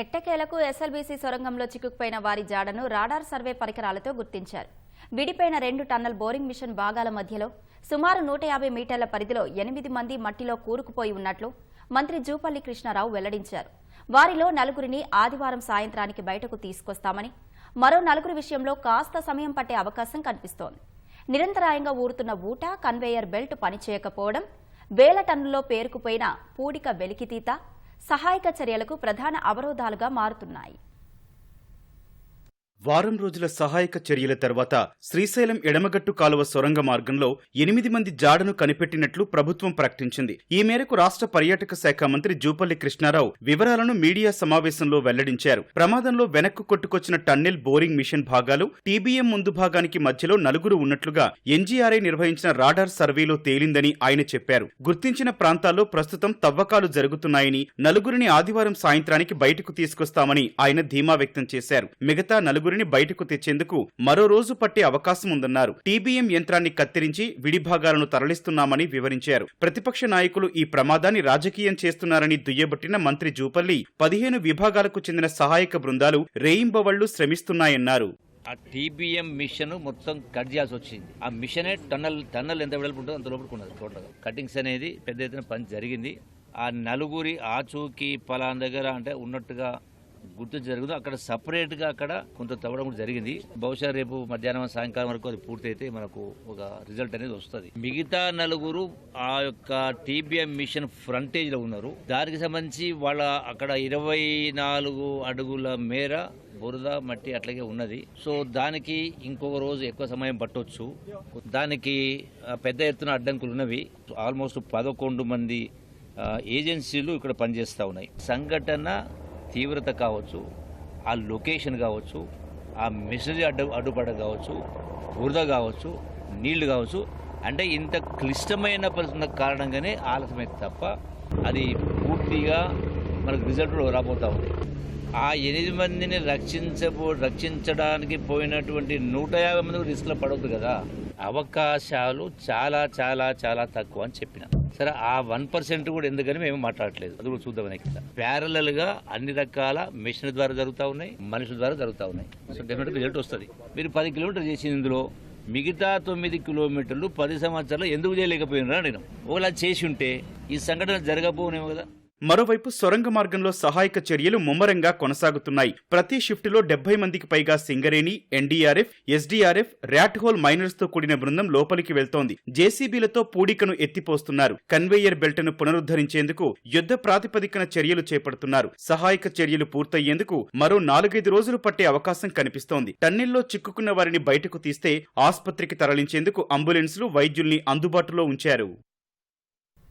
ఎట్టకేలకు ఎస్ఎల్బీసీ సొరంగంలో చిక్కుకుపోయిన వారి జాడను రాడార్ సర్వే పరికరాలతో గుర్తించారు. విడిపోయిన రెండు టన్నల్ బోరింగ్ మిషన్ భాగాల మధ్యలో సుమారు నూట యాభై మీటర్ల పరిధిలో ఎనిమిది మంది మట్టిలో కూరుకుపోయి ఉన్నట్లు మంత్రి జూపల్లి కృష్ణారావు వెల్లడించారు. వారిలో నలుగురిని ఆదివారం సాయంత్రానికి బయటకు తీసుకొస్తామని మరో నలుగురి విషయంలో కాస్త సమయం పట్టే అవకాశం కనిపిస్తోంది. నిరంతరాయంగా ఊరుతున్న ఊట కన్వేయర్ బెల్ట్ పనిచేయకపోవడం వేల టన్నుల్లో పేరుకుపోయిన పూడిక వెలికితీత సహాయక చర్యలకు ప్రధాన అవరోధాలుగా మారుతున్నాయి. వారం రోజుల సహాయక చర్యల తర్వాత శ్రీశైలం ఎడమగట్టు కాలువ సొరంగ మార్గంలో ఎనిమిది మంది జాడను కనిపెట్టినట్లు ప్రభుత్వం ప్రకటించింది. ఈ మేరకు రాష్ట్ర పర్యాటక శాఖ మంత్రి జూపల్లి కృష్ణారావు వివరాలను మీడియా సమావేశంలో వెల్లడించారు. ప్రమాదంలో వెనక్కు కొట్టుకొచ్చిన టన్నెల్ బోరింగ్ మిషన్ భాగాలు టీబీఎం ముందు భాగానికి మధ్యలో నలుగురు ఉన్నట్లుగా ఎన్జీఆర్ఐ నిర్వహించిన రాడార్ సర్వేలో తేలిందని ఆయన చెప్పారు. గుర్తించిన ప్రాంతాల్లో ప్రస్తుతం తవ్వకాలు జరుగుతున్నాయని నలుగురిని ఆదివారం సాయంత్రానికి బయటకు తీసుకొస్తామని ఆయన ధీమా వ్యక్తం చేశారు. మిగతా నలుగురు నలుగురిని బయటకు తెచ్చేందుకు మరో రోజు పట్టే అవకాశం ఉందన్నారు టీబీఎం యంత్రాన్ని కత్తిరించి విడిభాగాలను తరలిస్తున్నామని వివరించారు. ప్రతిపక్ష నాయకులు ఈ ప్రమాదాన్ని రాజకీయం చేస్తున్నారని దుయ్యబట్టిన మంత్రి జూపల్లి పదిహేను విభాగాలకు చెందిన సహాయక బృందాలు రేయింబవళ్ళు శ్రమిస్తున్నాయన్నారు. ఆ టీబీఎం మిషన్ మొత్తం కట్ చేయాల్సి వచ్చింది ఆ మిషనే టన్నల్ టన్నల్ ఎంత వెడల్పు ఉంటుందో అంత లోపలికి ఉన్నది టోటల్గా. కటింగ్స్ అనేది పెద్ద ఎత్తున పని జరిగింది. ఆ నలుగురి ఆచూకీ పలాన్ దగ్గర అంటే ఉన్నట్టుగా గుర్తు జరుగుతుంది అక్కడ సపరేట్గా అక్కడ కొంత తవ్వడం కూడా జరిగింది. బహుశా రేపు మధ్యాహ్నం సాయంకాలం వరకు అది పూర్తయితే మనకు ఒక రిజల్ట్ అనేది వస్తుంది. మిగతా నలుగురు ఆ యొక్క టీబీఎం మిషన్ ఫ్రంటేజ్లో ఉన్నారు. దానికి సంబంధించి వాళ్ళ అక్కడ ఇరవై నాలుగు అడుగుల మేర బురద మట్టి అట్లాగే ఉన్నది. సో దానికి ఇంకొక రోజు ఎక్కువ సమయం పట్టవచ్చు దానికి పెద్ద ఎత్తున అడ్డంకులు ఉన్నవి. ఆల్మోస్ట్ పదకొండు మంది ఏజెన్సీలు ఇక్కడ పనిచేస్తూ ఉన్నాయి. సంఘటన తీవ్రత కావచ్చు ఆ లొకేషన్ కావచ్చు ఆ మెసేజ్ అడ్డు అడ్డుపడ కావచ్చు బురద కావచ్చు నీళ్ళు కావచ్చు అంటే ఇంత క్లిష్టమైన పరిస్థితుల కారణంగానే ఆలస్యమైంది తప్ప అది పూర్తిగా మనకు రిజల్ట్ రాబోతూ ఉంది. ఆ ఎనిమిది మందిని రక్షించబో రక్షించడానికి పోయినటువంటి నూట యాభై మంది రిస్క్లో పడవద్దు కదా. అవకాశాలు చాలా చాలా చాలా తక్కువ అని చెప్పిన. సరే ఆ వన్ పర్సెంట్ కూడా ఎందుకని మేము మాట్లాడట్లేదు. అది కూడా చూద్దామని ఇక్కడ ప్యారలల్గా అన్ని రకాల మిషన్ ద్వారా జరుగుతూ ఉన్నాయి మనుషుల ద్వారా జరుగుతూ ఉన్నాయి. సో డెఫినెట్ రిజల్ట్ వస్తుంది. మీరు పది కిలోమీటర్లు చేసిన ఇందులో మిగతా తొమ్మిది కిలోమీటర్లు పది సంవత్సరాలు ఎందుకు చేయలేకపోయినారా నేను ఒకవేళ చేసి ఉంటే ఈ సంఘటన జరగకపోనేమో కదా. మరోవైపు సొరంగ మార్గంలో సహాయక చర్యలు ముమ్మరంగా కొనసాగుతున్నాయి. ప్రతి షిఫ్టులో డెబ్బై మందికి పైగా Singareni NDRF SDRF rat hole మైనర్స్తో కూడిన బృందం లోపలికి వెళ్తోంది. జేసీబీలతో పూడికను ఎత్తిపోస్తున్నారు. కన్వేయర్ బెల్ట్ను పునరుద్ధరించేందుకు యుద్ధ ప్రాతిపదికన చర్యలు చేపడుతున్నారు. సహాయక చర్యలు పూర్తయ్యేందుకు మరో నాలుగైదు రోజులు పట్టే అవకాశం కనిపిస్తోంది. టన్నెల్లో చిక్కుకున్న వారిని బయటకు తీస్తే ఆస్పత్రికి తరలించేందుకు అంబులెన్స్లు వైద్యుల్ని అందుబాటులో ఉంచారు.